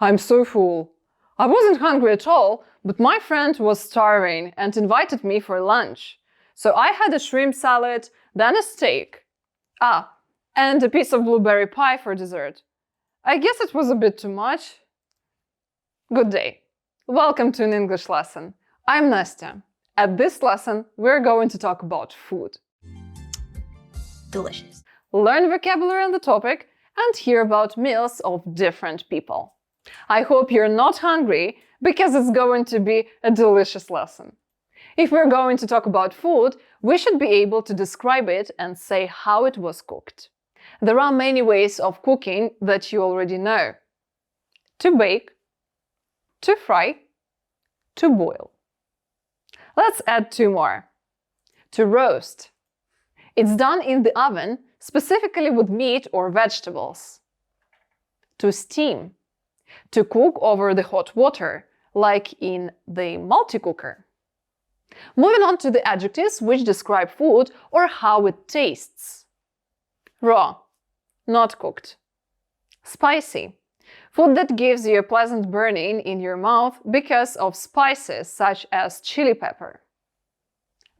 I'm so full. I wasn't hungry at all, but my friend was starving and invited me for lunch. So I had a shrimp salad, then a steak. Ah, and a piece of blueberry pie for dessert. I guess it was a bit too much. Good day. Welcome to an English lesson. I'm Nastya. At this lesson, we're going to talk about food. Delicious. Learn vocabulary on the topic and hear about meals of different people. I hope you're not hungry because it's going to be a delicious lesson. If we're going to talk about food, we should be able to describe it and say how it was cooked. There are many ways of cooking that you already know. To bake, to fry, to boil. Let's add two more. To roast. It's done in the oven, specifically with meat or vegetables. To steam. To cook over the hot water, like in the multi-cooker. Moving on to the adjectives which describe food or how it tastes. Raw, not cooked. Spicy, food that gives you a pleasant burning in your mouth because of spices such as chili pepper.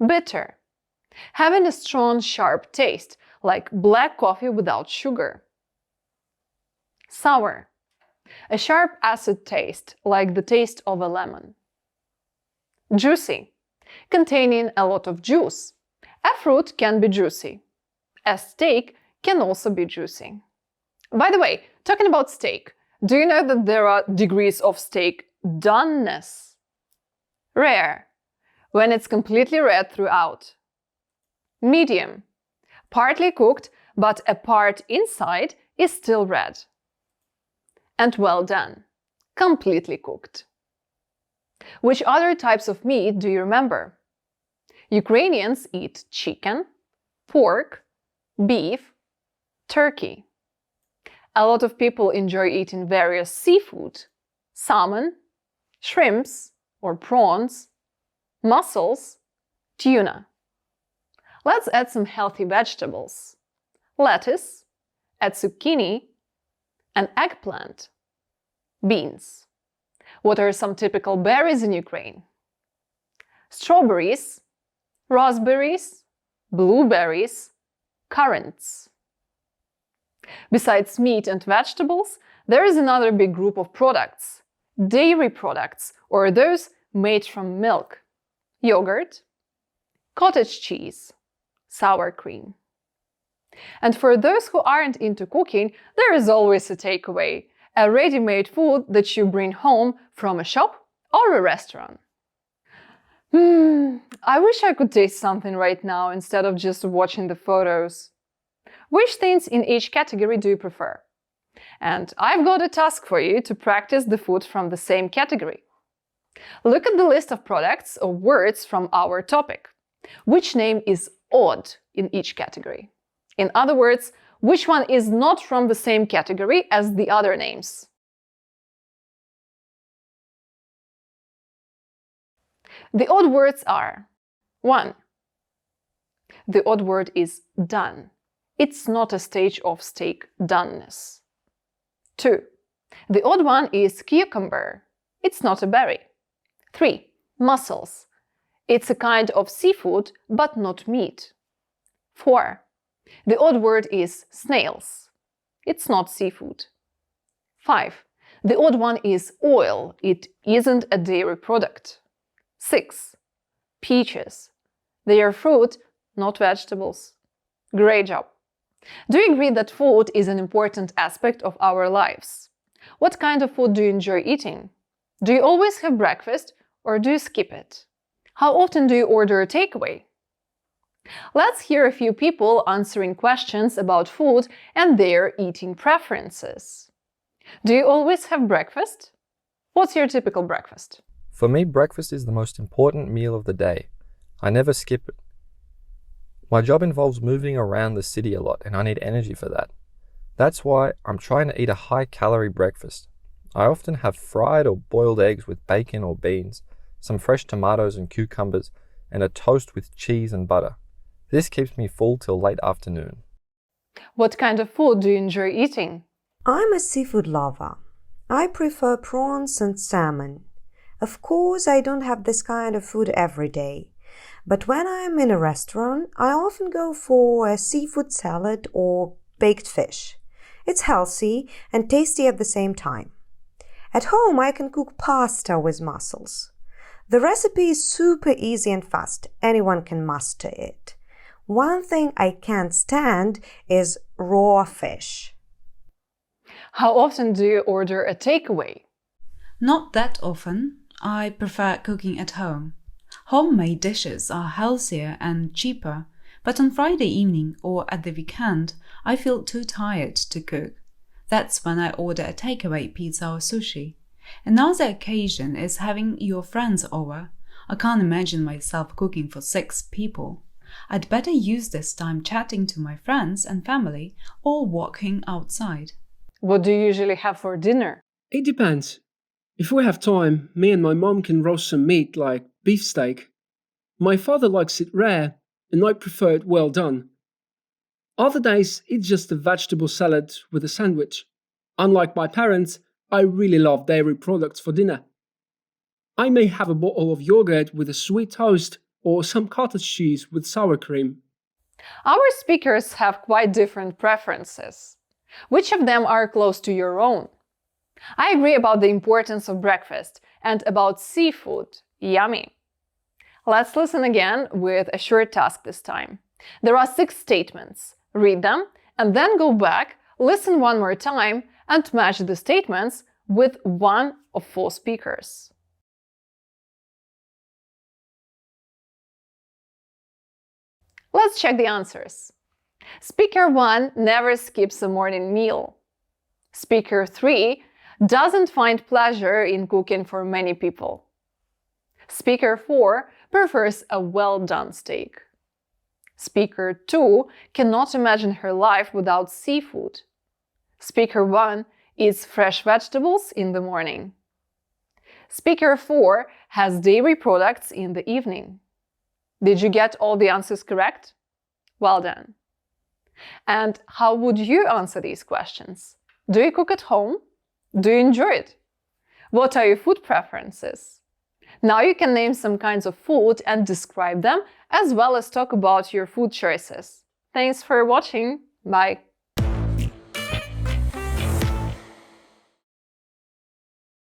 Bitter, having a strong, sharp taste, like black coffee without sugar. Sour, a sharp acid taste, like the taste of a lemon. Juicy, containing a lot of juice. A fruit can be juicy. A steak can also be juicy. By the way, talking about steak, do you know that there are degrees of steak doneness? Rare, when it's completely red throughout. Medium, partly cooked, but a part inside is still red. And well done, completely cooked. Which other types of meat do you remember? Ukrainians eat chicken, pork, beef, turkey. A lot of people enjoy eating various seafood, salmon, shrimps or prawns, mussels, tuna. Let's add some healthy vegetables. Lettuce, add zucchini, and eggplant. Beans. What are some typical berries in Ukraine? Strawberries, raspberries, blueberries, currants. Besides meat and vegetables, there is another big group of products dairy products, or those made from milk, yogurt, cottage cheese, sour cream. And for those who aren't into cooking, there is always a takeaway a ready made food that you bring home from a shop or a restaurant. Hmm, I wish I could taste something right now instead of just watching the photos. Which things in each category do you prefer? And I've got a task for you to practice the food from the same category. Look at the list of products or words from our topic. Which name is odd in each category? In other words, which one is not from the same category as the other names? The odd words are 1. The odd word is done. It's not a stage of steak doneness. 2. The odd one is cucumber. It's not a berry. 3. Mussels. It's a kind of seafood, but not meat. 4. The odd word is snails. It's not seafood. 5. The odd one is oil. It isn't a dairy product. 6. Peaches. They are fruit, not vegetables. Great job! Do you agree that food is an important aspect of our lives? What kind of food do you enjoy eating? Do you always have breakfast or do you skip it? How often do you order a takeaway? Let's hear a few people answering questions about food and their eating preferences. Do you always have breakfast? What's your typical breakfast? For me, breakfast is the most important meal of the day. I never skip it. My job involves moving around the city a lot, and I need energy for that. That's why I'm trying to eat a high calorie breakfast. I often have fried or boiled eggs with bacon or beans, some fresh tomatoes and cucumbers, and a toast with cheese and butter. This keeps me full till late afternoon. What kind of food do you enjoy eating? I'm a seafood lover. I prefer prawns and salmon. Of course, I don't have this kind of food every day. But when I'm in a restaurant, I often go for a seafood salad or baked fish. It's healthy and tasty at the same time. At home, I can cook pasta with mussels. The recipe is super easy and fast. Anyone can master it. One thing I can't stand is raw fish. How often do you order a takeaway? Not that often. I prefer cooking at home. Homemade dishes are healthier and cheaper, but on Friday evening or at the weekend, I feel too tired to cook. That's when I order a takeaway pizza or sushi. Another occasion is having your friends over. I can't imagine myself cooking for six people. I'd better use this time chatting to my friends and family or walking outside. What do you usually have for dinner? It depends. If we have time, me and my mom can roast some meat like beefsteak. My father likes it rare, and I prefer it well done. Other days, it's just a vegetable salad with a sandwich. Unlike my parents, I really love dairy products for dinner. I may have a bottle of yogurt with a sweet toast or some cottage cheese with sour cream. Our speakers have quite different preferences. Which of them are close to your own? I agree about the importance of breakfast and about seafood. Yummy. Let's listen again with a short task this time. There are six statements. Read them and then go back, listen one more time, and match the statements with one of four speakers. Let's check the answers. Speaker 1 never skips a morning meal. Speaker 3 doesn't find pleasure in cooking for many people. Speaker 4 prefers a well done steak. Speaker 2 cannot imagine her life without seafood. Speaker 1 eats fresh vegetables in the morning. Speaker 4 has dairy products in the evening. Did you get all the answers correct? Well done. And how would you answer these questions? Do you cook at home? Do you enjoy it? What are your food preferences? Now you can name some kinds of food and describe them, as well as talk about your food choices. Thanks for watching. Bye.